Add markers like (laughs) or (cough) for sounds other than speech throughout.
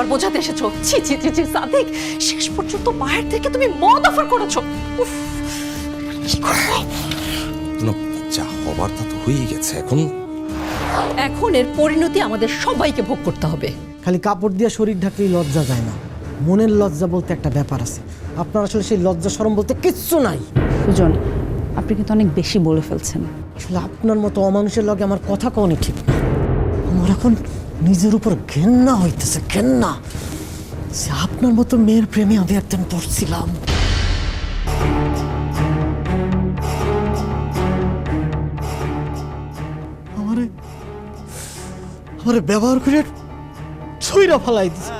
আবার বোঝাতে এসেছ? ছি ছি ছি ছি সাদিক শেষ পর্যন্ত মায়ের থেকে তুমি মদ অফার করেছ। উফ, কি করব? না, যা হবার তা তো হয়েই গেছে এখন এখন এর পরিণতি আমাদের সবাইকে ভোগ করতে হবে। খালি কাপড় দিয়ে শরীর ঢাকলেই লজ্জা যায় না। মনের লজ্জা বলতে একটা ব্যাপার আছে। আপনার আসলে সেই লজ্জা সরম বলতে কিচ্ছু নাই। সুজন আপনি কিন্তু অনেক বেশি বলে ফেলছেন। আসলে আপনার মতো অমানুষের লগে আমার কথা কওনি ঠিক না। আমার এখন নিজের উপর ঘেন্না হইতেছে, ঘেন্না। সে আপনার মতো মেয়ের প্রেমে আমি একদিন পড়ছিলাম। আমারে আমারে ব্যবহার করে ছুঁইরা ফালাই দিছে।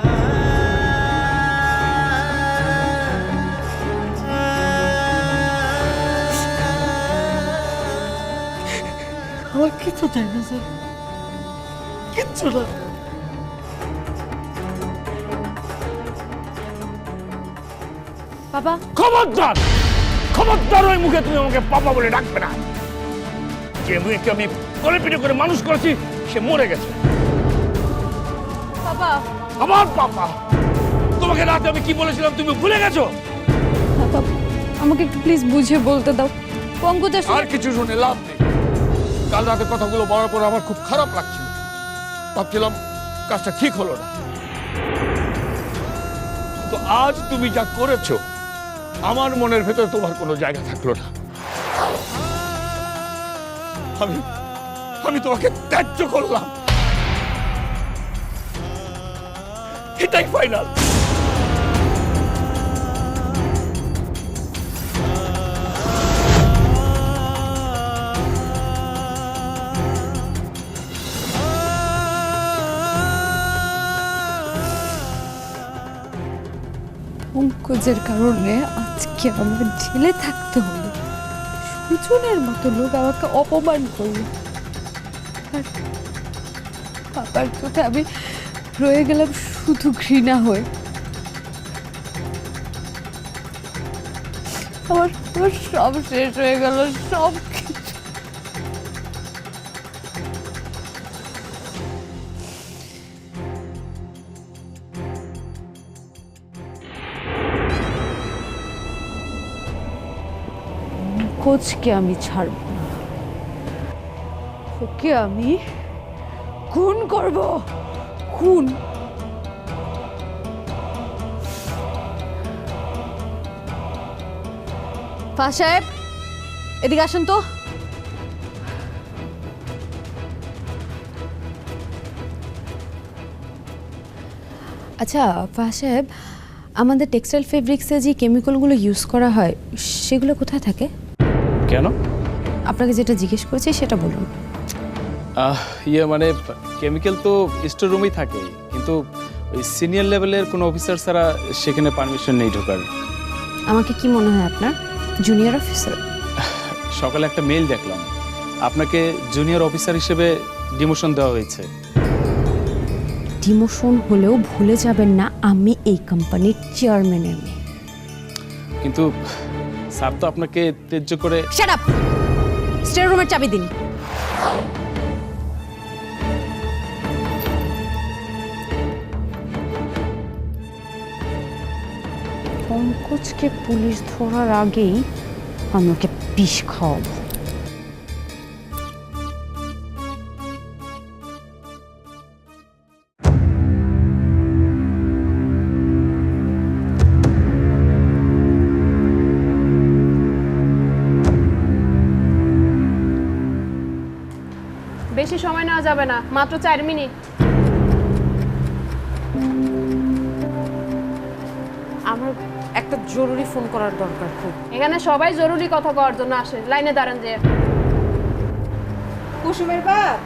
আমার কিছু চাই না, স্যার। কিচ্ছু না বাবা। খবরদার! খবরদার ওই মুখে তুমি আমাকে বলে ডাকবে না। যে মেয়েকে আমি করে পিঠে করে মানুষ করেছি সে মরে গেছে। বাবা। আমার পাপা তোমাকে রাতে আমি কি বলেছিলাম তুমি ভুলে গেছো? বাবা আমাকে একটু প্লিজ বুঝিয়ে বলতে দাও। পঙ্কজ আর কিছু শুনে লাভ নেই। কাল রাতে কথাগুলো বলার পর আমার খুব খারাপ লাগছিল। ভাবছিলাম কাজটা ঠিক হলো না। তো আজ তুমি যা করেছ, আমার মনের ভেতরে তোমার কোনো জায়গা থাকল না। আমি আমি তোমাকে ত্যায্য করলাম। এটাই ফাইনাল পঙ্কজের কারণে আজকে আমার জেলে থাকতে হলো। সুজনের মতো লোক আমাকে অপমান করল। বাবার চোখে আমি রয়ে গেলাম শুধু ঘৃণা হয়ে। আমার সব শেষ হয়ে গেল, সব কোচকে আমি ছাড়ব না। ওকে আমি খুন করব। খুন। ফা সাহেব এদিকে আসুন তো। আচ্ছা ফা সাহেব আমাদের টেক্সটাইল ফেব্রিক্সে যে কেমিক্যালগুলো ইউজ করা হয় সেগুলো কোথায় থাকে? কেন? আপনাকে যেটা জিজ্ঞেস করেছি সেটা বলুন। ইয়ে মানে কেমিক্যাল তো স্টোর রুমেই থাকে কিন্তু ওই সিনিয়র লেভেলের কোনো অফিসার ছাড়া সেখানে পারমিশন নেই ঢোকার। আমাকে কি মনে হয় আপনার? Junior officer? সকালে একটা মেইল দেখলাম। আপনাকে জুনিয়র অফিসার হিসেবে ডিমোশন দেওয়া হয়েছে। ডিমোশন হলেও ভুলে যাবেন না আমি এই কোম্পানির চেয়ারম্যানের মেয়ে। কিন্তু স্যার তো আপনাকে তেজ্য করে শাট আপ স্টোর রুমের চাবি দিন। পঙ্কজকে পুলিশ ধরার আগেই আমি ওকে বিষ খাওয়াবো। মাত্র চার মিনিট। আমার একটা জরুরি ফোন করার দরকার খুব। এখানে সবাই জরুরি কথা কওয়ার জন্য আসে। লাইনে দাঁড়ান যে। কুসুমের বাপ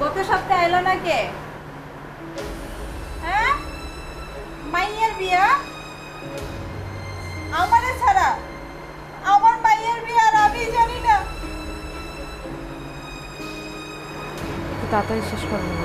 গত সপ্তাহে এলো না কে? হ্যাঁ? মাইয়ের বিয়া? আমারে ছাড়া তাড়াতাড়ি শেষ করে নেব।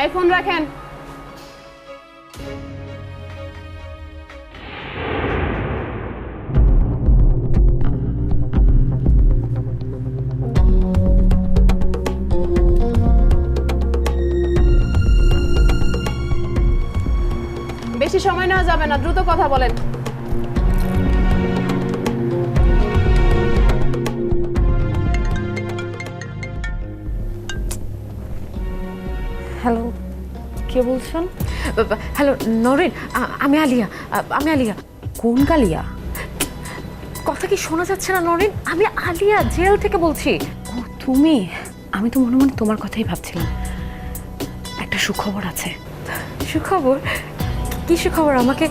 এই ফোন রাখেন। যাবে না দ্রুত কথা বলেন। হ্যালো কে বলছেন? হ্যালো নরেন আমি আলিয়া আমি আলিয়া। কোন গালিয়া কথা কি শোনা যাচ্ছে না নরেন? আমি আলিয়া জেল থেকে বলছি। ও তুমি? আমি তো মনে মনে তোমার কথাই ভাবছিলাম। একটা সুখবর আছে। সুখবর? কি সুখবর আমাকে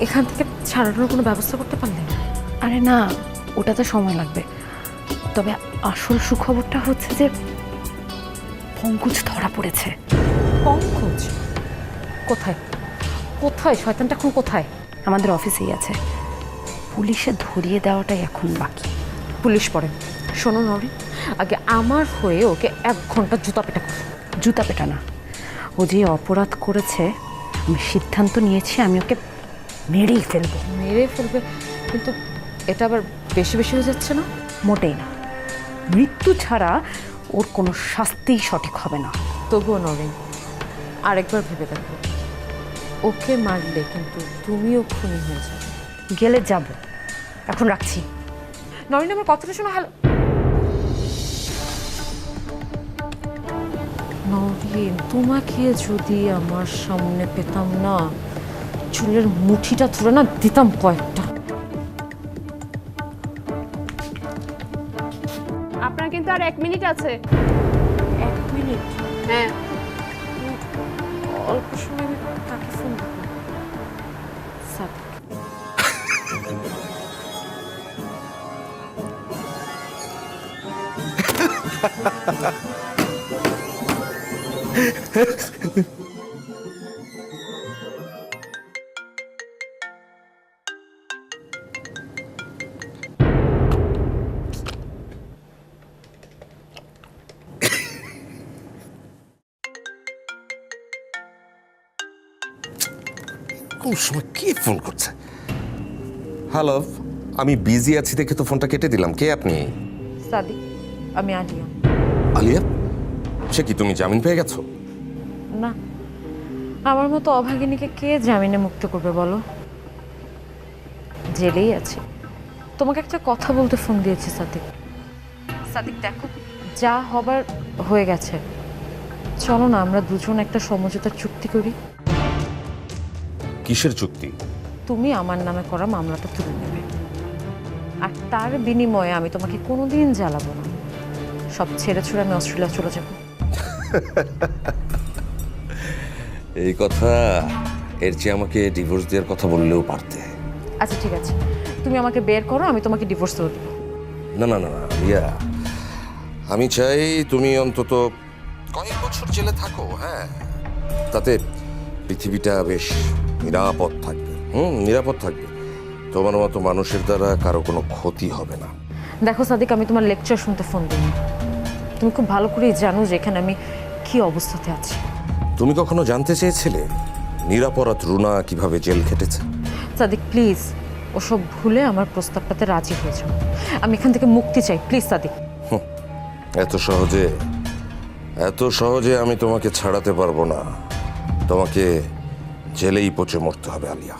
এখান থেকে ছাড়ানোর কোনো ব্যবস্থা করতে পারলেন আরে না ওটাতে সময় লাগবে। তবে আসল সুখবরটা হচ্ছে যে পঙ্কজ ধরা পড়েছে। পঙ্কজ কোথায়? কোথায়? শয়তানটা এখন কোথায়? আমাদের অফিসেই আছে। পুলিশে ধরিয়ে দেওয়াটাই এখন বাকি। পুলিশ পড়ে। শোনো নরেন আগে আমার হয়ে ওকে এক ঘণ্টা জুতা পেটা জুতা পেটা না। ও যে অপরাধ করেছে আমি সিদ্ধান্ত নিয়েছি আমি ওকে মেরেই ফেলব। মেরে ফেলবে? কিন্তু এটা আবার বেশি বেশি হয়ে যাচ্ছে না? মোটেই না। মৃত্যু ছাড়া ওর কোনো শাস্তিই সঠিক হবে না। তবুও নরেন আরেকবার ভেবে দেখো। ওকে মারলে কিন্তু তুমিও খুনি হয়ে যাবে। গেলে যাব। এখন রাখছি। নরেন আমার কথাটা শোনো হ্যালো নরেন তোমাকে যদি আমার সামনে পেতাম না চুলের মুঠিটা তুলে না দিতাম কয়েকটা। আপনার কিন্তু আর এক মিনিট আছে। এক মিনিট? হ্যাঁ। অল্প সময় কাকে ফোন দেবো সাদিক কোন সময় কে ফোন করছে? হ্যালো আমি বিজি আছি দেখে তো ফোনটা কেটে দিলাম। কে আপনি? সাদিক আমি আলিয়া। আলিয়া? সে কি তুমি জামিন পেয়ে গেছো? না আমার মতো অভাগিনীকে কে জামিনে মুক্ত করবে বলো? জেলেই আছে। তোমাকে একটা কথা বলতে ফোন দিয়েছি সাদিক। সাদিক দেখো। যা হবার হয়ে গেছে। চলো না আমরা দুজন একটা সমঝোতার চুক্তি করি। কিসের চুক্তি? তুমি আমার নামে করা মামলাটা তুলে নেবে। আর তার বিনিময়ে আমি তোমাকে কোনোদিন জ্বালাবো না। সব ছেড়ে ছুড়ে আমি অস্ট্রেলিয়া চলে যাব। (laughs) এই কথা এর চেয়ে আমাকে ডিভোর্স দেওয়ার কথা বললেও পারতে। আচ্ছা ঠিক আছে। তুমি আমাকে বের করো আমি তোমাকে ডিভোর্স দেবো। না না না না আলিয়া আমি চাই তুমি অন্তত কয়েক বছর জেলে থাকো হ্যাঁ? তাতে পৃথিবীটা বেশ নিরাপদ থাকবে হুম নিরাপদ থাকবে। তোমার মতো মানুষের দ্বারা কারও কোনো ক্ষতি হবে না। দেখো সাদিক আমি তোমার লেকচার শুনতে ফোন দিই। তুমি খুব ভালো করেই জানো যে এখানে আমি কি অবস্থাতে আছি। তুমি কখনো জানতে চেয়েছিলে নিরাপরাধ রুনা কীভাবে জেল খেটেছে? সাদিক প্লিজ ওসব ভুলে আমার প্রস্তাবটাতে রাজি হয়ে যাও আমি এখান থেকে মুক্তি চাই প্লিজ সাদিক। এত সহজে এত সহজে আমি তোমাকে ছাড়াতে পারব না। তোমাকে জেলেই পচে মরতে হবে আলিয়া।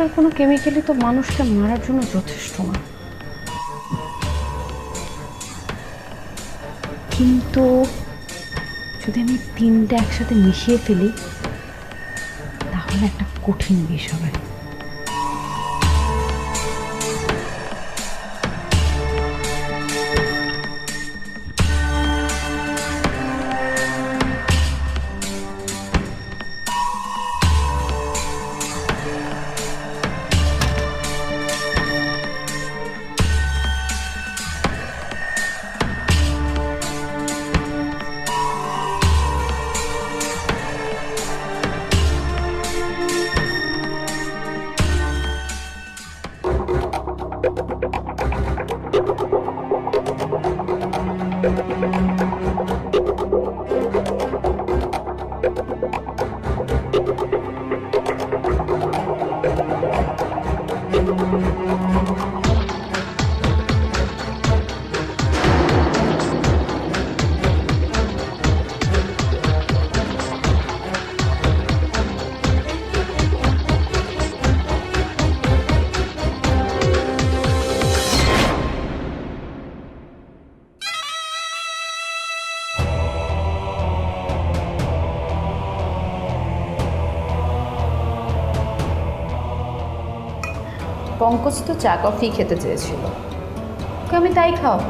মাত্রার কোনো কেমিক্যালই তো মানুষকে মারার জন্য যথেষ্ট না। কিন্তু যদি আমি তিনটা একসাথে মিশিয়ে ফেলি, তাহলে একটা কঠিন বিষয়। হবে তো চা কফি খেতে চেয়েছিল। ওকে আমি তাই খাও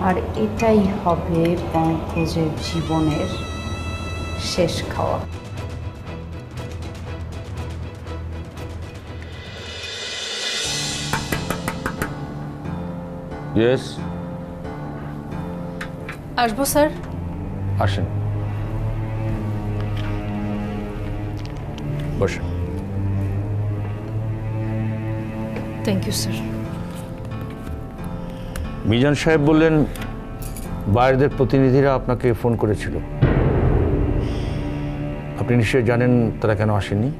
আর এটাই হবে পঙ্কজের জীবনের শেষ খাওয়া। ইয়েস আসব স্যার? আসেন। বসেন। থ্যাংক ইউ স্যার মিজান সাহেব বললেন বাইরেদের প্রতিনিধিরা আপনাকে ফোন করেছিল। আপনি নিশ্চয়ই জানেন তারা কেন আসেননি?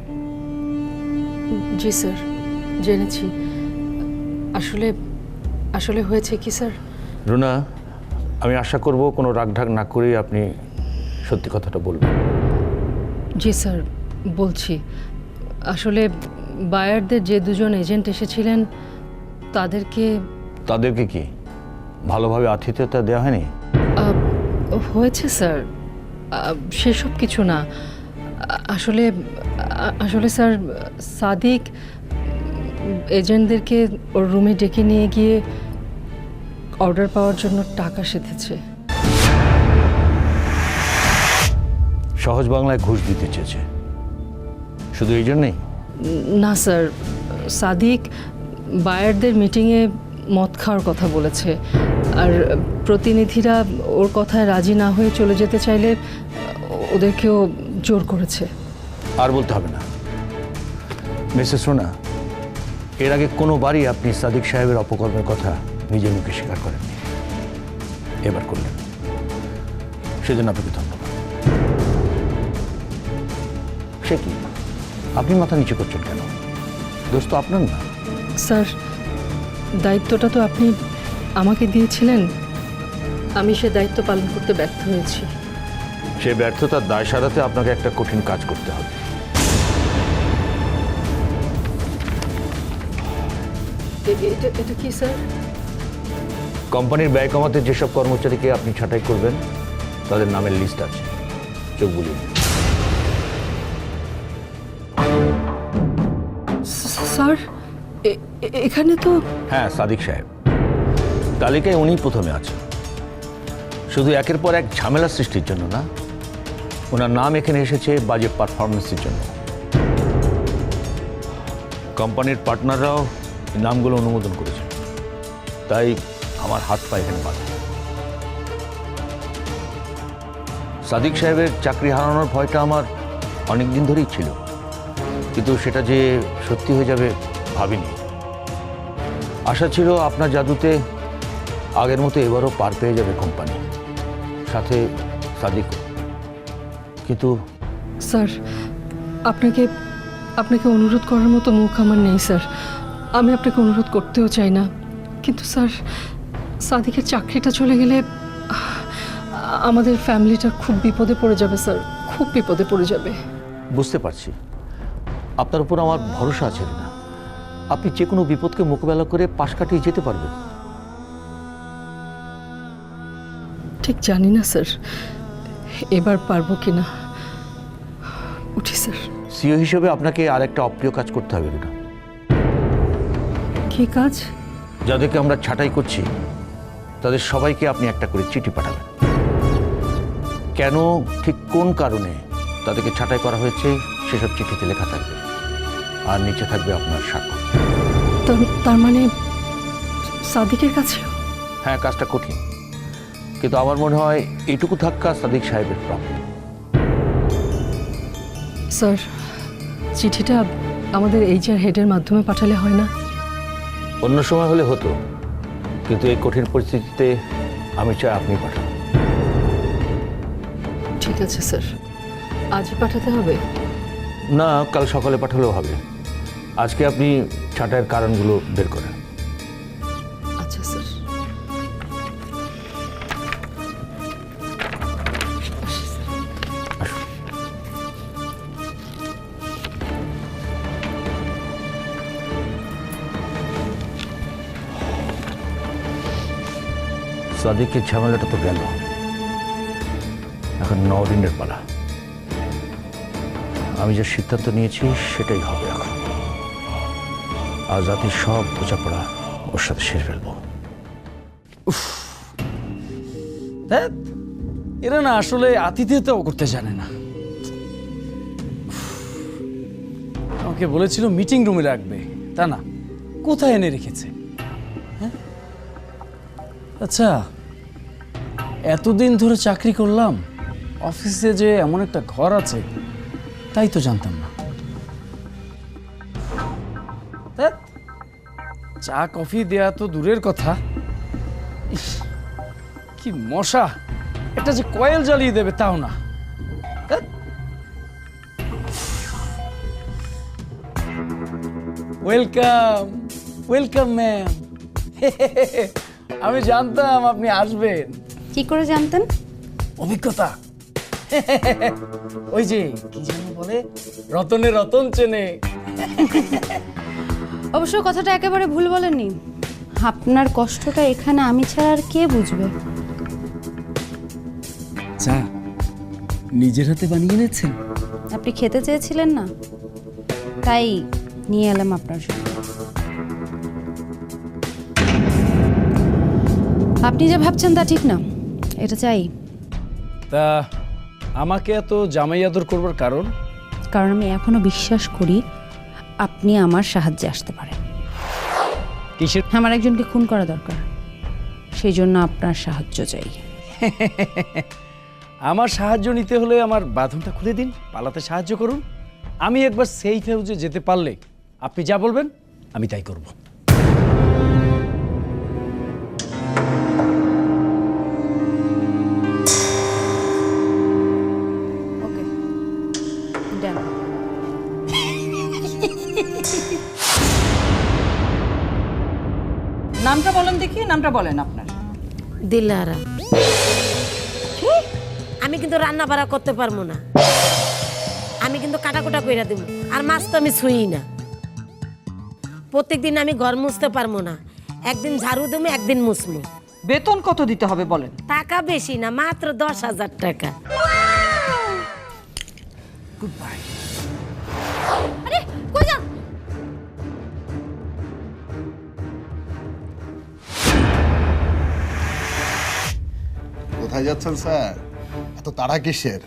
জি স্যার জেনেছি। আসলে আসলে হয়েছে কি স্যার? রুনা আমি আশা করব কোনো রাগঢাক না করেই আপনি সত্যি কথাটা বলবেন। জি স্যার বলছি। আসলে বায়ারদের যে দুজন এজেন্ট এসেছিলেন তাদেরকে তাদেরকে কি ভালোভাবে আতিথ্যতা দেওয়া হয়নি? হয়েছে স্যার। সেসব কিছু না। আসলে আসলে স্যার সাদিক এজেন্টদেরকে ওর রুমে ডেকে নিয়ে গিয়ে অর্ডার পাওয়ার জন্য টাকা সেধেছে। সহজ বাংলায় ঘুষ দিতে চেয়েছে। শুধু এই জন্যেই? না, স্যার। সাদিক বায়ারদের মিটিংয়ে মদ খাওয়ার কথা বলেছে। আর প্রতিনিধিরা ওর কথায় রাজি না হয়ে চলে যেতে চাইলে ওদেরকেও জোর করেছে। আর বলতে হবে না। মিসেস রোনা, এর আগে কোনোবারই আপনি সাদিক সাহেবের অপকর্মের কথা নিজের মুখে স্বীকার করেননি। এবার করলেন। সেজন্য আপনাকে ধন্যবাদ। সে কি? আপনি মাথা নিচু করছেন কেন? দোষ তো আপনার না। স্যার দায়িত্বটা তো আপনি আমাকে দিয়েছিলেন। আমি সে দায়িত্ব পালন করতে ব্যর্থ হয়েছি। সে ব্যর্থতার দায় সারাতে আপনাকে একটা কঠিন কাজ করতে হবে। এটা এটা কি স্যার? কোম্পানির ব্যয় কমাতে যেসব কর্মচারীকে আপনি ছাঁটাই করবেন তাদের নামের লিস্ট আছে। চোখ বুলিয়ে স্যার এখানে তো হ্যাঁ সাদিক সাহেব। তালিকায় উনি প্রথমে আছেন। শুধু একের পর এক ঝামেলা সৃষ্টির জন্য না, ওনার নাম এখানে এসেছে বাজে পারফরমেন্সের জন্য। কোম্পানির পার্টনাররাও নামগুলো অনুমোদন করেছে তাই আমার হাত পা এখানে বাঁধা। সাদিক সাহেবের চাকরি হারানোর ভয়টা আমার অনেক দিন ধরেই ছিল। কিন্তু সেটা যে সত্যি হয়ে যাবে ভাবিনি। আশা ছিল আপনার জাদুতে আগের মতো এবারও পার পেয়ে যাবে কোম্পানি। সাথে সাদিক কিন্তু স্যার আপনাকে আপনাকে অনুরোধ করার মতো মুখ আমার নেই স্যার। আমি আপনাকে অনুরোধ করতেও চাই না। কিন্তু স্যার সাদিকের চাকরিটা চলে গেলে আমাদের ফ্যামিলিটা খুব বিপদে পড়ে যাবে স্যার। খুব বিপদে পড়ে যাবে। বুঝতে পারছি। আপনার উপর আমার ভরসা আছে না আপনি যে কোনো বিপদকে মোকাবেলা করে পাশ কাটিয়ে যেতে পারবেন। ঠিক জানি না স্যার। এবার পারব কি না উঠি স্যার। সিও হিসেবে আপনাকে আর একটা অপ্রিয় কাজ করতে হবে না কি কাজ? যাদেরকে আমরা ছাঁটাই করছি তাদের সবাইকে আপনি একটা করে চিঠি পাঠাবেন। কেন ঠিক কোন কারণে তাদেরকে ছাঁটাই করা হয়েছে সেসব চিঠিতে লেখা থাকবে। আর নিচে থাকবে আপনার স্বাক্ষর তার- মানে সাদিকের কাছে? হ্যাঁ কাজটা কঠিন। কিন্তু আমার মনে হয় এটুকু ধাক্কা সাদিক সাহেবের প্রাপ্য। স্যার চিঠিটা আমাদের এইচআর হেডের মাধ্যমে পাঠালে হয় না? অন্য সময় হলে হতো কিন্তু এই কঠিন পরিস্থিতিতে আমি চাই আপনি পাঠান। ঠিক আছে স্যার। আজই পাঠাতে হবে? না কাল সকালে পাঠালেও হবে। আজকে আপনি ছাঁটাইয়ের কারণগুলো বের করেন। আচ্ছা স্যার। সাদিকের ঝামেলাটা তো গেল। এখন নরিনের পালা। আমি যে সিদ্ধান্ত নিয়েছি সেটাই হবে এখন। আর জাতির সব বোঝাপড়া ওর সাথে সেরে ফেলব। এরা না আসলে আতিথেয়তাও করতে জানে না। আমাকে বলেছিল মিটিং রুমে রাখবে। তা না, কোথায় এনে রেখেছে? হ্যাঁ? আচ্ছা এতদিন ধরে চাকরি করলাম, অফিসে যে এমন একটা ঘর আছে, তাই তো জানতাম না। চা কফি দেয়া তো দূরের কথা। কি মশা। এটা যে কয়েল জ্বালিয়ে দেবে তাও না। Welcome welcome ma'am. (laughs) আমি জানতাম আপনি আসবেন। কি করে জানতেন? অভিজ্ঞতা। (laughs) ওই যে কি যেন বলে রতনে রতন চেনে। (laughs) অবশ্য কথাটা একেবারে ভুল বলেননি। আপনার কষ্টটা এখানে আমি ছাড়া আর কে বুঝবে? চা নিজের হাতে বানিয়ে এনেছেন। আপনি খেতে চেয়েছিলেন না? তাই নিয়ে এলাম আপনার জন্য। আপনি যা ভাবছেন তা ঠিক না। এটা চাই। তা আমাকে এত জামাই আদর করবার কারণ? কারণ আমি এখনও বিশ্বাস করি আপনি আমার সাহায্যে আসতে পারেন। কিসের? আমার একজনকে খুন করা দরকার। সেই জন্য আপনার সাহায্য চাই। (laughs) আমার সাহায্য নিতে হলে আমার বাঁধনটা খুলে দিন পালাতে সাহায্য করুন। আমি একবার সেই ফেউজে যেতে পারলে আপনি যা বলবেন আমি তাই করব। দেখি নামটা বলেন আপনার। দিলারা। আমি কিন্তু রান্না বাড়া করতে পারব না। আমি কিন্তু কাটাকুটা কইরা দেবো। আর মাছ তো আমি ছুঁই না। প্রত্যেকদিন আমি ঘর মুছতে পারব না। একদিন ঝাড়ু দেবো একদিন মুছমু বেতন কত দিতে হবে বলেন? টাকা বেশি না মাত্র দশ হাজার টাকা। আরে কই কোথায় যাচ্ছেন স্যার। এত তাড়া কিসের?